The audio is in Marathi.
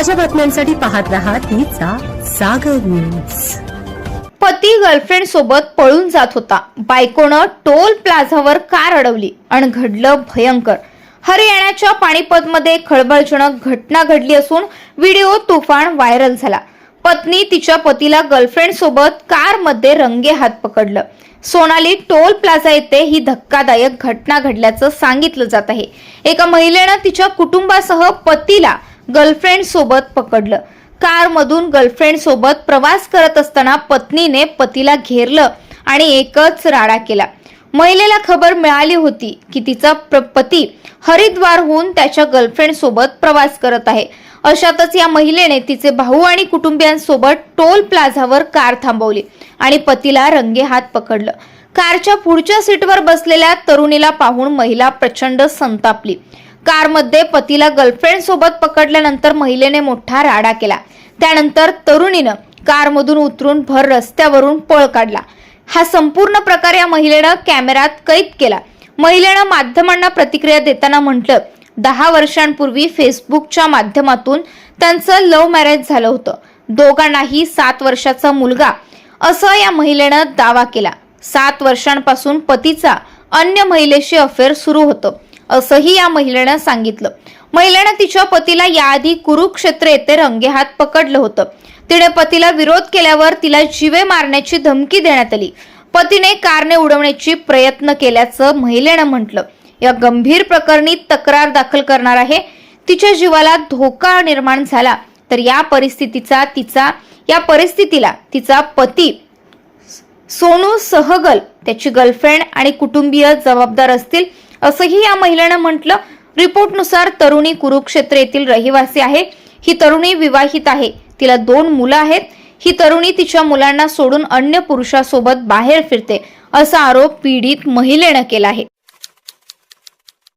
ताज्या बातम्यांसाठी पाहत रहा तिचा सागर न्यूज पती गर्लफ्रेंड सोबत पळून जात होता. बायकोनं टोल प्लाझावर कार अडवली आणि घडलं भयंकर. हरियाणाच्या पाणीपतमध्ये खळबळजनक घटना घडली असून व्हिडिओ तुफान व्हायरल झाला. पत्नी तिच्या पतीला गर्लफ्रेंड सोबत कारमध्ये रंगे हात पकडलं. सोनाली टोल प्लाझा येथे ही धक्कादायक घटना घडल्याचं सांगितलं जात आहे. एका महिलेनं तिच्या कुटुंबासह पतीला गर्लफ्रेंडसोबत पकडलं. कारमधून गर्लफ्रेंडसोबत प्रवास करत असताना पत्नीने पतीला घेरलं आणि एकच राडा केला. महिलेला खबर मिळाली होती की तिचा प्र- पती हरिद्वारहून त्याच्या गर्लफ्रेंड सोबत प्रवास करत आहे. अशातच या महिलेने तिचे भाऊ आणि कुटुंबियांसोबत टोल प्लाझावर कार थांबवली आणि पतीला रंगे हात पकडलं. कारच्या पुढच्या सीटवर बसलेल्या तरुणीला पाहून महिला प्रचंड संतापली. कारमध्ये पतीला गर्लफ्रेंड सोबत पकडल्यानंतर महिलेने मोठा राडा केला. त्यानंतर तरुणीनं कारमधून उतरून भर रस्त्यावरून पळ काढला. हा संपूर्ण प्रकार या महिलेनं कॅमेऱ्यात कैद केला. महिलेनं माध्यमांना प्रतिक्रिया देताना म्हटलं दहा वर्षांपूर्वी फेसबुकच्या माध्यमातून त्यांचं लव्ह मॅरेज झालं होतं. दोघांनाही सात वर्षाचा मुलगा. असं या महिलेनं दावा केला. सात वर्षांपासून पतीचा अन्य महिलेशी अफेअर सुरू होतं. असंही या महिलेनं सांगितलं. महिलेनं तिच्या पतीला याआधी कुरुक्षेत्र येथे रंगेहात पकडलं होतं. तिने पतीला विरोध केल्यावर तिला जीवे मारण्याची धमकी देण्यात आली. पतीने कारने उडवण्याची प्रयत्न केल्याचं महिलेनं म्हटलं. या गंभीर प्रकरणी तक्रार दाखल करणार आहे. तिच्या जीवाला धोका निर्माण झाला. तर या परिस्थितीचा तिचा या परिस्थितीला तिचा पती सोनू सहगल त्याची गर्लफ्रेंड आणि कुटुंबीय जबाबदार असतील असंही या महिलेनं म्हटलं. रिपोर्टनुसार तरुणी कुरुक्षेत्र येथील रहिवासी आहे. ही तरुणी विवाहित आहे. तिला दोन मुलं आहेत. ही तरुणी तिच्या मुलांना सोडून अन्य पुरुषासोबत बाहेर फिरते असा आरोप पीडित महिलेनं केला आहे.